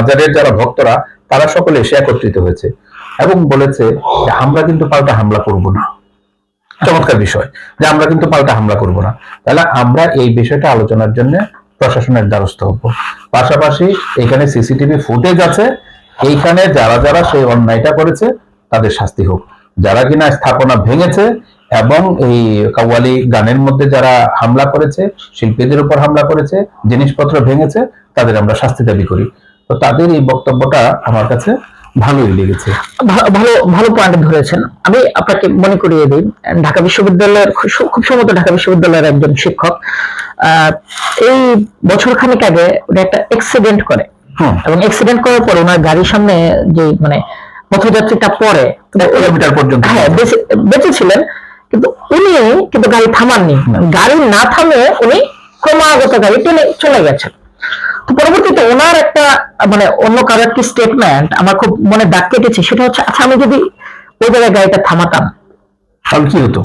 হাজারের যারা ভক্তরা, তারা সকলে এসে একত্রিত হয়েছে এবং বলেছে যে আমরা কিন্তু পাল্টা হামলা করব না। চমৎকার বিষয় যে আমরা কিন্তু পাল্টা হামলা করব না। তাহলে আমরা এই বিষয়টা আলোচনার জন্য প্রশাসনের দ্বারস্থ হব। পাশাপাশি এখানে সিসিটিভি ফুটেজ আছে। এইখানে যারা যারা সেই অন্যায়টা করেছে, তাদের শাস্তি হোক। যারা কিনা স্থাপনা ভেঙেছে এবং এই কাওয়ালি গানের মধ্যে যারা হামলা করেছে, শিল্পীদের উপর হামলা করেছে, জিনিসপত্র ভেঙেছে, তাদের আমরা শাস্তি দাবি করি। তো তাদের এই বক্তব্যটা আমার কাছে ভালোই লেগেছে। ভালো ভালো পয়েন্ট ধরেছেন। আমি আপনাকে মনে করিয়ে দিই ঢাকা বিশ্ববিদ্যালয়ের খুব সম্ভবত ঢাকা বিশ্ববিদ্যালয়ের একজন শিক্ষক এই বছর খানিক আগে উনি একটা অ্যাক্সিডেন্ট করে। এবং অ্যাক্সিডেন্ট করার পর ওনার গাড়ির সামনে যে মানে পথযাত্রীটা পরে কিলোমিটার পর্যন্ত হ্যাঁ বেঁচে- ছিলেন কিন্তু উনি কিন্তু গাড়ি থামাননি। গাড়ি না থামে উনি ক্রমাগত গাড়ি টেনে চলে গেছেন। পরবর্তীতে ওনার একটা মানে অন্য কারও একটি স্টেটমেন্ট আমার খুব মনে দাগ কেটেছে সেটা হচ্ছে আচ্ছা আমি যদি ওই জায়গায় গাড়িটা থামাতাম। তাহলে কি হতো?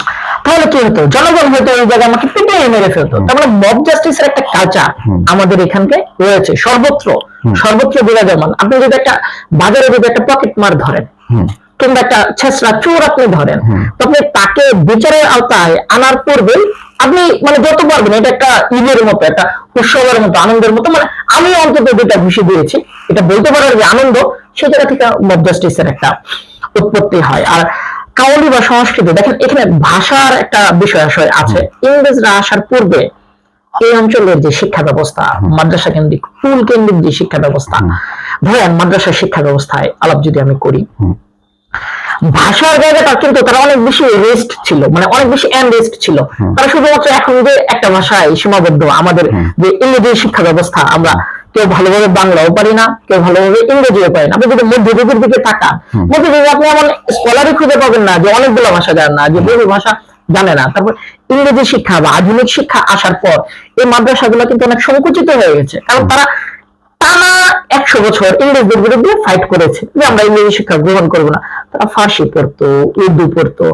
তাহলে কি হতো? জনগণ হয়তো ওই জায়গায় আমাকে পিটিয়ে মেরে ফেলতো। তার মানে মব জাস্টিসের একটা কালচার আমাদের এখানকে রয়েছে। সর্বত্র সর্বত্র বিরাজমান। আপনি যদি একটা বাজারে যদি একটা পকেট মার ধরেন কিংবা একটা ছেসরা চোর আপনি ধরেন তো আপনি তাকে বিচারের আওতায় আনার পূর্বে আপনি মানে যত পারবেন এটা একটা ঈদের মতো একটা উৎসবের মতো আনন্দের মতো মানে আমি অন্তত দুটা ঘুষি দিয়েছি এটা বলতে পারার যে আনন্দ সে জায়গা থেকে মব জাস্টিসের একটা উৎপত্তি হয়। আর কাউলি বা সংস্কৃতি দেখেন এখানে ভাষার একটা বিষয় আসলে আছে। ইংরেজরা আসার পূর্বে এই অঞ্চলের যে শিক্ষা ব্যবস্থা মাদ্রাসা কেন্দ্রিক স্কুল কেন্দ্রিক যে শিক্ষা ব্যবস্থা ধরেন মাদ্রাসা শিক্ষা ব্যবস্থায় আলাপ যদি আমি করি ভাষার জায়গাটা কিন্তু তারা অনেক বেশি রেস্ট ছিল মানে অনেক বেশি রেস্ট ছিল। তারা শুধুমাত্র এখন যে একটা ভাষায় সীমাবদ্ধ আমাদের যে ইংরেজি শিক্ষা ব্যবস্থা আমরা কেউ ভালোভাবে বাংলাও পারি না কেউ ভালোভাবে ইংরেজিও পারি না। আপনি যদি মধ্যযুগের দিকে তাকান মধ্যযুগে আপনি এমন স্কলারই খুঁজে পাবেন না যে অনেকগুলো ভাষা জানেন না যে বহু ভাষা জানে না। তারপর ইংরেজি শিক্ষা বা আধুনিক শিক্ষা আসার পর এই মাদ্রাসাগুলো কিন্তু অনেক সংকুচিত হয়ে গেছে। কারণ তারা একশো বছর ইংরেজদের বিরুদ্ধে ফাইট করেছে। যে আমরা ইংরেজি শিক্ষা গ্রহণ করব না। তারা ফার্সি পড়তো উর্দু পড়তো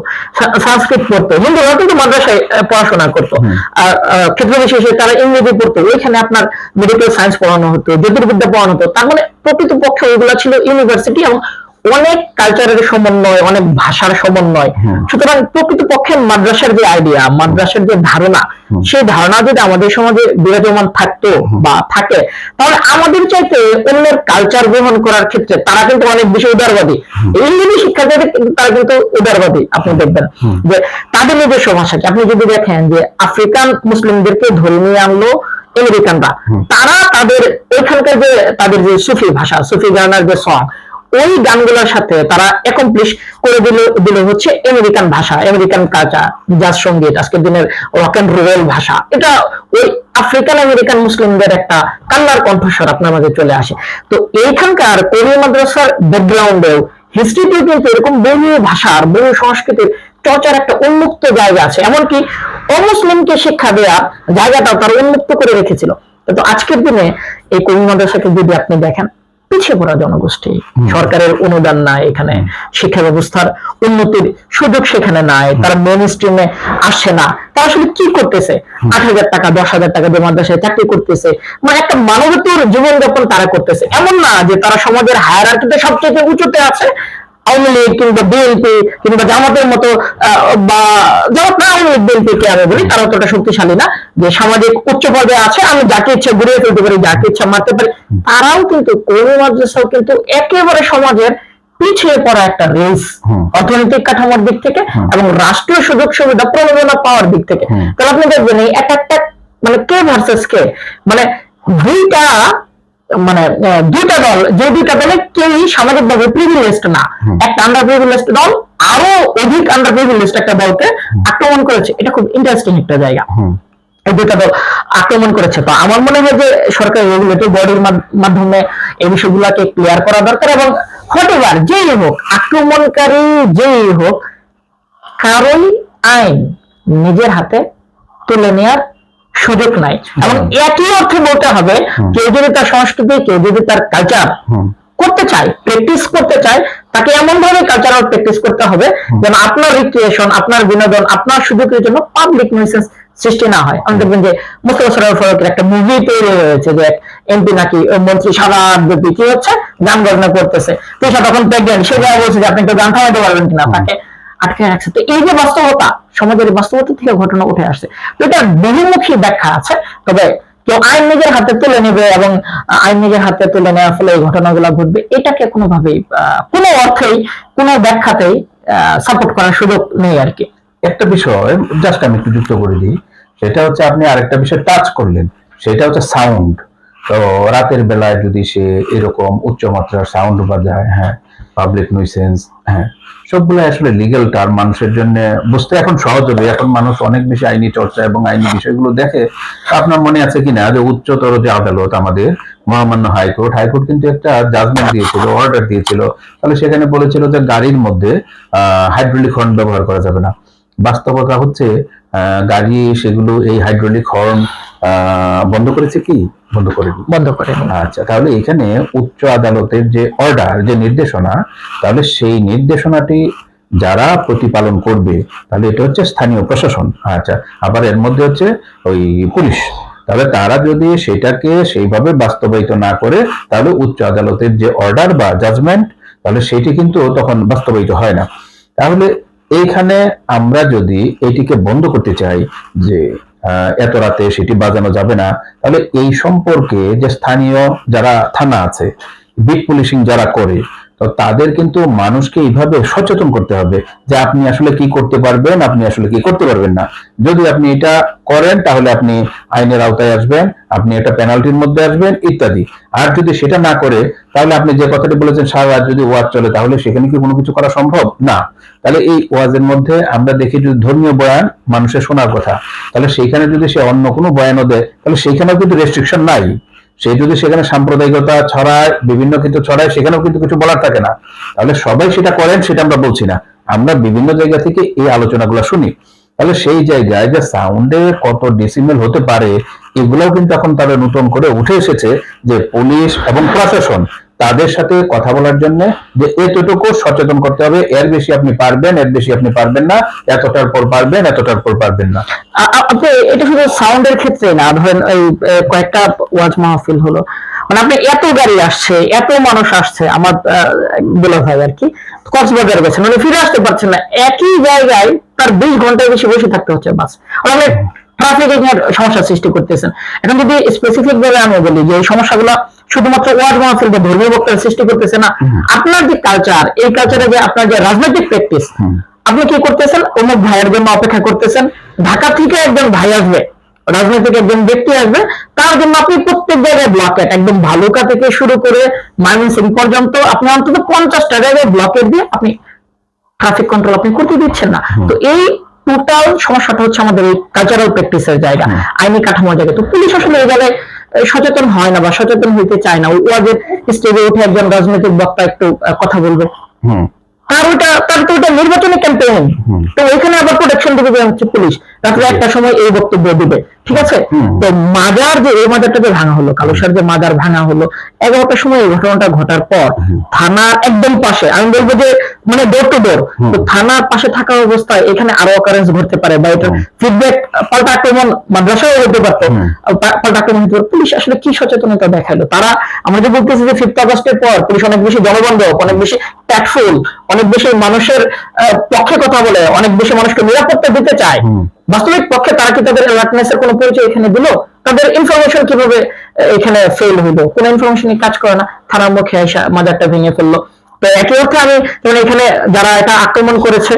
সংস্কৃত পড়তো হিন্দুরা কিন্তু মাদ্রাসায় পড়াশোনা করতো। আর ক্ষেত্র বিশেষে তারা ইংরেজি পড়তো। ওইখানে আপনার মেডিকেল সায়েন্স পড়ানো হতো জ্যোতির্বিদ্যা পড়ানো হতো। তার মানে প্রকৃতপক্ষে ওইগুলা ছিল ইউনিভার্সিটি এবং অনেক কালচারের সমন্বয় অনেক ভাষার সমন্বয়। সুতরাং প্রকৃতপক্ষে মাদ্রাসার যে আইডিয়া মাদ্রাসার যে ধারণা সেই ধারণা যদি আমাদের সমাজে বিরাজমান থাকতো বা থাকে তাহলে আমাদের চাইতে অন্যের কালচার গ্রহণ করার ক্ষেত্রে তারা কিন্তু অনেক বেশি উদারবাদী। ইংরেজি শিক্ষার্থীদের কিন্তু তারা কিন্তু উদারবাদী আপনি দেখবেন। যে তাদের নিজস্ব ভাষাকে আপনি যদি দেখেন যে আফ্রিকান মুসলিমদেরকে ধরে নিয়ে আনলো আমেরিকানরা তারা তাদের এখানকার যে তাদের যে সুফি ভাষা সুফি গানার যে সং ওই গানগুলোর সাথে তারা একমপ্লিশ করে দিল দিল হচ্ছে আমেরিকান ভাষা আমেরিকান কালচার জাজ সংগীত, আজকের দিনের রক অ্যান্ড রোল ভাষা। এটা ওই আফ্রিকান আমেরিকান মুসলিমদের একটা কান্নার কণ্ঠস্বর আপনার মাঝে চলে আসে। তো এইখানকার কোরিয়া মাদ্রাসার ব্যাকগ্রাউন্ডেও হিস্ট্রিতেও কিন্তু এরকম বহু ভাষার বহু সংস্কৃতির চর্চার একটা উন্মুক্ত জায়গা আছে। এমনকি অমুসলিমকে শিক্ষা দেওয়া জায়গাটাও তারা উন্মুক্ত করে রেখেছিল। তো আজকের দিনে এই কোরিয়া মাদ্রাসাকে যদি আপনি দেখেন পিছিয়ে পড়া জনগোষ্ঠী। সরকারের অনুদান নাই এখানে শিক্ষা ব্যবস্থার উন্নতির সুযোগ সেখানে নাই তারা মেন স্ট্রিমে আসছে না। তারা আসলে কি করতেছে? আট হাজার টাকা দশ হাজার টাকা দিয়ে মাদ্রাসায় চাকরি করতেছে। মানে একটা মানবতর জীবনযাপন তারা করতেছে। এমন না যে তারা সমাজের হায়ারার্কিতে সবচেয়ে উঁচুতে আছে আওয়ামী লীগ কিংবা বিএনপি কিংবা জামাতের মতো বা জামাত না আওয়ামী লীগ বিএনপি কে আমি বলি তারা অতটা শক্তিশালী না। যে সামাজিক উচ্চ পর্যায়ে আছে আমি যাকে ইচ্ছা ঘুরিয়ে ফেলতে পারি যাকে ইচ্ছা মারতে পারি তারাও কিন্তু কৌমি মাদ্রাসাও কিন্তু একেবারে সমাজের পিছিয়ে পড়া একটা রেস অর্থনৈতিক কাঠামোর দিক থেকে এবং রাষ্ট্রীয় সুযোগ সুবিধা প্রণোদনা পাওয়ার দিক থেকে। তাহলে আপনি দেখবেন এই এক একটা মানে কে ভার্সেস কে? মানে দুইটা মানে দুইটা দল যে দুইটা দলে কেউই সামাজিক ভাবে প্রিভিলেজড না একটা আন্ডার প্রিভিলেজড দল আরও অধিক আন্ডার প্রিভিলেজড একটা দলকে আক্রমণ করেছে। এটা খুব ইন্টারেস্টিং একটা জায়গা। এই দুটা দল আক্রমণ করেছে। তো আমার মনে হয় যে সরকার রেগুলেটরি বডির মাধ্যমে এই বিষয়গুলোকে ক্লিয়ার করা দরকার এবং হোটেভার যেই হোক আক্রমণকারী যেই হোক কারোই আইন নিজের হাতে তুলে নেওয়ার সুযোগ নাই। এবং একই অর্থে বলতে হবে কেউ যদি তার সংস্কৃতি কেউ যদি তার কালচার করতে চায় প্র্যাকটিস করতে চায় তাকে এমন ভাবে কালচারাল প্র্যাকটিস করতে হবে যেন আপনার রিক্রিয়েশন আপনার বিনোদন আপনার সুযোগের জন্য পাবলিক মেসেজ সৃষ্টি না হয়। আমি দেখবেন যে মুস্তফা সরোয়ার ফারুকের একটা মুভি তৈরি হয়েছে যে এমপি নাকি মন্ত্রী সারা ব্যাপী কি হচ্ছে? গান গণনা করতেছে। তখন প্রেগনেন্ট সে যা বলছে যে আপনি তো গান থামাইতে পারবেন কিনা? তাকে আটকে রাখছে। তো এই যে বাস্তবতা, সমাজের বাস্তবতা থেকে ঘটনা উঠে আসছে। তো এটা বহুমুখী ব্যাখ্যা আছে, তবে কেউ আইন নিজের হাতে তুলে নেবে এবং আইন নিজের হাতে তুলে নেওয়ার ফলে এই ঘটনাগুলো ঘটবে, এটাকে কোনোভাবেই কোনো অর্থেই, কোনো ব্যাখ্যাতেই সাপোর্ট করার সুযোগ নেই আর কি। একটা বিষয় জাস্ট আমি একটু যুক্ত করে দিই, সেটা হচ্ছে আপনি আরেকটা বিষয় টাচ করলেন, সেটা হচ্ছে সাউন্ড তো রাতের বেলায় যদি সে এরকম উচ্চ মাত্রার সাউন্ড বাজায় হ্যাঁ পাবলিক নুইসেন্স হ্যাঁ সবগুলো আসলে লিগেল টার্ম মানুষের জন্য বুঝতে এখন সহজ হবে। এখন মানুষ অনেক বেশি আইনি চর্চা এবং আইনি বিষয়গুলো দেখে আপনার মনে আছে কিনা যে উচ্চতর যে আদালত আমাদের মহামান্য হাইকোর্ট হাইকোর্ট কিন্তু একটা জাজমেন্ট দিয়েছিল অর্ডার দিয়েছিল। তাহলে সেখানে বলেছিল যে গাড়ির মধ্যে হাইড্রোলিক হর্ন ব্যবহার করা যাবে না। বাস্তবতা হচ্ছে আহ, গাড়ি সেগুলো এই হাইড্রোলিক হর্ন বন্ধ করেছে কি? বন্ধ করে বন্ধ করে আচ্ছা তাহলে এখানে উচ্চ আদালতের যে অর্ডার যে নির্দেশনা তাহলে সেই নির্দেশনাটি যারা প্রতিপালন করবে তাহলে এটা হচ্ছে স্থানীয় প্রশাসন। আচ্ছা আবার এর মধ্যে হচ্ছে ওই পুলিশ। তাহলে তারা যদি সেটাকে সেইভাবে বাস্তবায়িত না করে তাহলে উচ্চ আদালতের যে অর্ডার বা জাজমেন্ট তাহলে সেটি কিন্তু তখন বাস্তবায়িত হয় না। তাহলে এইখানে আমরা যদি এটিকে বন্ধ করতে চাই যে এত রাতে সেটি বাজানো যাবে না, তাহলে এই সম্পর্কে যে স্থানীয় যারা থানা আছে বিট পুলিশিং যারা করে তো তাদের কিন্তু মানুষকে এইভাবে সচেতন করতে হবে যে আপনি আসলে কি করতে পারবেন, আপনি আসলে কি করতে পারবেন না। যদি আপনি এটা করেন, তাহলে আপনি আইনের আওতায় আসবেন, আপনি এটা পেনাল্টির মধ্যে আসবেন, ইত্যাদি। আর যদি সেটা না করে, তাহলে আপনি যে কথাটি বলেছেন, সারা রাত যদি ওয়াজ চলে, তাহলে সেখানে কি কোনো কিছু করা সম্ভব? না। তাহলে এই ওয়াজের মধ্যে আমরা দেখি যদি ধর্মীয় বয়ান মানুষের শোনার কথা। তাহলে সেইখানে যদি সে অন্য কোনো বয়ানও দেয়, তাহলে সেইখানেও কিন্তু রেস্ট্রিকশন নাই। সে যদি সেখানে সাম্প্রদায়িকতা ছড়ায়, বিভিন্ন ক্ষেত্রে ছড়ায়, সেখানেও কিন্তু কিছু বলার থাকে না। তাহলে সবাই সেটা করেন, সেটা আমরা বলছি না। আমরা বিভিন্ন জায়গা থেকে এই আলোচনাগুলো শুনি। তাহলে সেই জায়গায় যে সাউন্ডে কত ডিসিমেল হতে পারে, এগুলোও কিন্তু এখন তারা নতুন করে উঠে এসেছে যে পুলিশ এবং প্রশাসন তাদের সাথে কথা বলার জন্য যে এতটুকু সচেতন করতে হবে। এর বেশি আপনি পারবেন, এর বেশি আপনি পারবেন না। এতটার পর পারবেন, এতটার পর পারবেন না। আপনি, এটা শুধু সাউন্ডের ক্ষেত্রে না, ধরেন ওই কয়েকটা ওয়াজ মাহফিল হলো। মানে আপনি এত গাড়ি আসছে, এত মানুষ আসছে, আমার বলা ভাই আর কি, কক্সবাজার গেছেন মানে ফিরে আসতে পারছেন না। একই জায়গায় তার বিশ ঘণ্টার বেশি বসে থাকতে হচ্ছে বাস। আপনি ট্রাফিক সমস্যা সৃষ্টি করতেছেন এখন যদি স্পেসিফিক ভাবে আমি বলি যে এই সমস্যাগুলো শুধুমাত্র ওয়াজ মাহফিল বা ধর্মীয় বক্তারা সৃষ্টি করতেছে না আপনার যে কালচার এই কালচারে যে আপনার যে রাজনৈতিক প্র্যাকটিস আপনি কি করতেছেন? অমুক ভাইয়ের জন্য অপেক্ষা করতেছেন। ঢাকা থেকে একজন ভাই আসবে রাজনৈতিক একজন ব্যক্তি আসবে তার জন্য আপনি প্রত্যেক জায়গায় ব্লকেট একদম ভালুকা থেকে শুরু করে ময়মনসিং পর্যন্ত আপনি অন্তত পঞ্চাশটা জায়গায় ব্লকেট দিয়ে আপনি ট্রাফিক কন্ট্রোল আপনি করতে দিচ্ছেন না। তো এই টোটাল সমস্যাটা হচ্ছে আমাদের এই কালচারাল প্র্যাকটিসের জায়গা। আইনি কাঠামোর জায়গা। তো পুলিশ আসলে এই জায়গায় সচেতন হয় না বা সচেতন হইতে চায় না। ওয়াজের স্টেজে উঠে একজন রাজনৈতিক বক্তা একটু কথা বলবে। তার ওটা তার তো ওটা নির্বাচনী ক্যাম্পেইন। তো ওইখানে আবার প্রোটেকশন দিবে হচ্ছে পুলিশ। রাত্রে একটা সময় এই বক্তব্য দিবে ঠিক আছে? তো মাজার যে এই মাজারটা যে ভাঙা হলো কালোসার যে মাজার ভাঙা হলো এগারোটার সময় এই ঘটনাটা ঘটার পর থানার একদম পাশে আমি বলব যে মানে ডোর টু ডোর তো থানার পাশে থাকা অবস্থায় এখানে আরও অকারেন্স ঘটতে পারে বা এটা ফিডব্যাক পাল্টা আক্রমণ মাদ্রাসাও হতে পারতো। পাল্টা আক্রমণ হতে পুলিশ আসলে কি সচেতনতা দেখাল? তারা আমরা যে বলতেছি যে ফিফথ আগস্টের পর পুলিশ অনেক বেশি জনবন্ধক অনেক বেশি ট্যাক্টফুল অনেক বেশি মানুষের পক্ষে কথা বলে অনেক বেশি মানুষকে নিরাপত্তা দিতে চায়। বাস্তবিক পক্ষে তারা কি তাদের অ্যালার্টনেস এর কোনো পরিচয় এখানে দিল? তাদের ইনফরমেশন কীভাবে এখানে ফেল হইল? কোন ইনফরমেশনই কাজ করে না। থানার মুখে এসে মাজারটা ভেঙে ফেলল। তো একই অর্থে আমি এখানে যারা এটা আক্রমণ করেছে,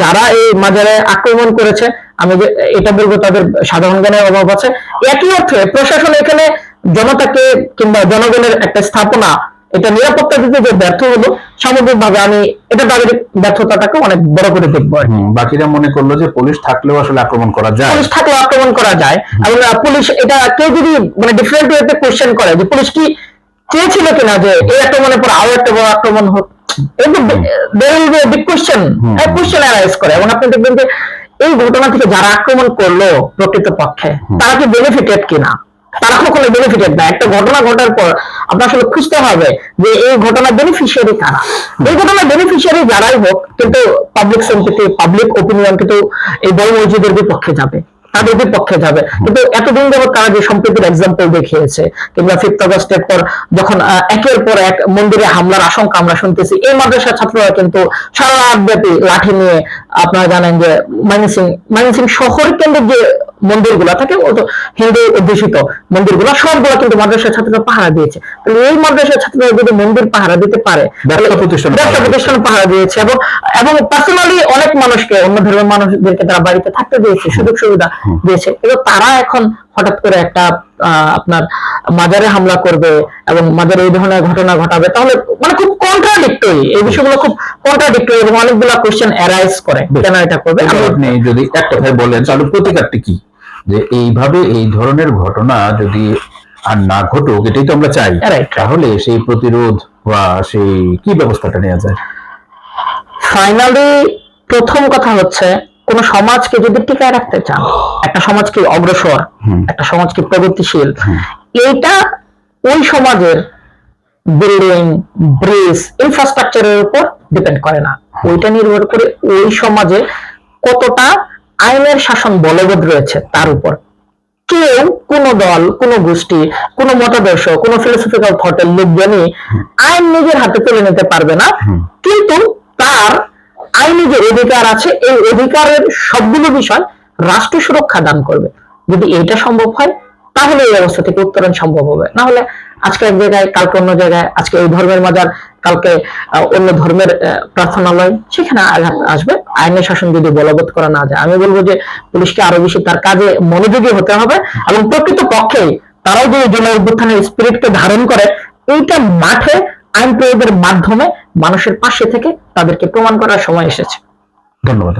যারা এই মাজারে আক্রমণ করেছে, আমি এটা বলব তাদের সাধারণ জ্ঞানের অভাব আছে। একই অর্থে প্রশাসন এখানে জনতাকে কিংবা জনগণের একটা স্থাপনা এটা নিরাপত্তা দিতে যে ব্যর্থ হলো সামগ্রিকভাবে আমি এটা তাদের ব্যর্থতাটাকে অনেক বড় করে দেখব। বাকিরা মনে করল যে পুলিশ থাকলেও আসলে আক্রমণ করা যায়। পুলিশ থাকলে আক্রমণ করা যায়। এবং পুলিশ এটা কেউ যদি মানে ডিফারেন্ট ওয়েতে কোশ্চেন করে যে পুলিশ কি চেয়েছিল কিনা যে এই আক্রমণের পর আরও একটা বড় আক্রমণ হোক কোশ্চেন কোশ্চেন করে। এবং আপনি দেখবেন যে এই ঘটনা থেকে যারা আক্রমণ করল প্রকৃত পক্ষে তারা কি বেনিফিটেড কিনা? তারা কখনো বেনিফিটেড না। একটা ঘটনা ঘটার পর আপনার আসলে খুঁজতে হবে যে এই ঘটনার বেনিফিশিয়ারি কারা। এই ঘটনার বেনিফিশিয়ারি যারাই হোক, কিন্তু পাবলিক সিম্পিটি পাবলিক ওপিনিয়ন কিন্তু এই বড় মসজিদের বিপক্ষে যাবে, তাদের বিপক্ষে যাবে। কিন্তু এতদিন যাবত তারা যে সম্প্রীতির এক্সাম্পল দেখিয়েছে, কিংবা ফিফথ আগস্টের পর যখন একের পর এক মন্দিরে হামলার আশঙ্কা আমরা শুনতেছি, এই মাদ্রাসার ছাত্ররা কিন্তু সারা রাত ব্যাপী লাঠি নিয়ে আপনারা জানেন যে মাইনসিং মাইনসিং শহর কেন্দ্রিক যে মন্দিরগুলো থাকে ও তো হিন্দু অধ্যুষিত মন্দিরগুলো সবগুলো কিন্তু মাদ্রাসার ছাত্ররা পাহারা দিয়েছে। তাহলে এই মাদ্রাসার ছাত্ররা যদি মন্দির পাহারা দিতে পারে ব্যবসা প্রতিষ্ঠান ব্যবসা প্রতিষ্ঠান পাহারা দিয়েছে এবং এবং পার্সোনালি অনেক মানুষকে অন্য ধর্মের মানুষদেরকে তারা বাড়িতে থাকতে দিয়েছে সুযোগ সুবিধা দিয়েছে। কিন্তু তারা এখন হঠাৎ করে একটা আহ, আপনার মাজারে হামলা করবে এবং মাজারে এই ধরনের ঘটনা ঘটাবে তাহলে মানে খুব কন্ট্রাডিক্টরি এই বিষয়গুলো খুব কন্ট্রাডিক্টরি এবং অনেকগুলো কোশ্চেন অ্যারাইজ করে। কেন এটা করবে? আপনি যদি এক কথায় বলেন তাহলে প্রতিকারটি কি? যে এইভাবে এই ধরনের ঘটনা যদি আর না ঘটুক এটাই তো আমরা চাই। তাহলে সেই প্রতিরোধ বা সেই কি ব্যবস্থাটা নেওয়া যায়? ফাইনালি প্রথম কথা হচ্ছে কোন সমাজকে যদি টিকায় রাখতে চান একটা সমাজকে অগ্রসর। একটা সমাজকে প্রগতিশীল এইটা ওই সমাজের বিল্ডিং ব্রিজ ইনফ্রাস্ট্রাকচারের উপর ডিপেন্ড করে না। ওইটা নির্ভর করে ওই সমাজে কতটা আইনের শাসন বলবৎ রয়েছে তার উপর। কেউ কোন দল কোন গোষ্ঠী কোন মতাদর্শ কোন ফিলোসফিক্যাল থটের লোকজনই আইন নিজের হাতে তুলে নিতে পারবে না। কিন্তু তার আইনি যে অধিকার আছে এই অধিকারের সবগুলো বিষয় রাষ্ট্র সুরক্ষা দান করবে। যদি এটা সম্ভব হয় তাহলে এই অবস্থা থেকে উত্তরণ সম্ভব হবে। না হলে আজকে এক জায়গায় কালকে অন্য জায়গায় আজকে এই ধর্মের মাজার কালকে অন্য ধর্মের প্রার্থনালয়, সেখানে আঘাত আসবে। আইনের শাসন যদি বলবৎ করা না যায়, আমি বলব যে পুলিশকে আরও বেশি তার কাজে মনোযোগী হতে হবে এবং প্রকৃত পক্ষে তারাও যদি জন অভ্যুত্থানের স্পিরিটকে ধারণ করে, এইটা মাঠে আইন প্রয়োগের মাধ্যমে মানুষের পাশে থেকে তাদেরকে প্রমাণ করার সময় এসেছে। ধন্যবাদ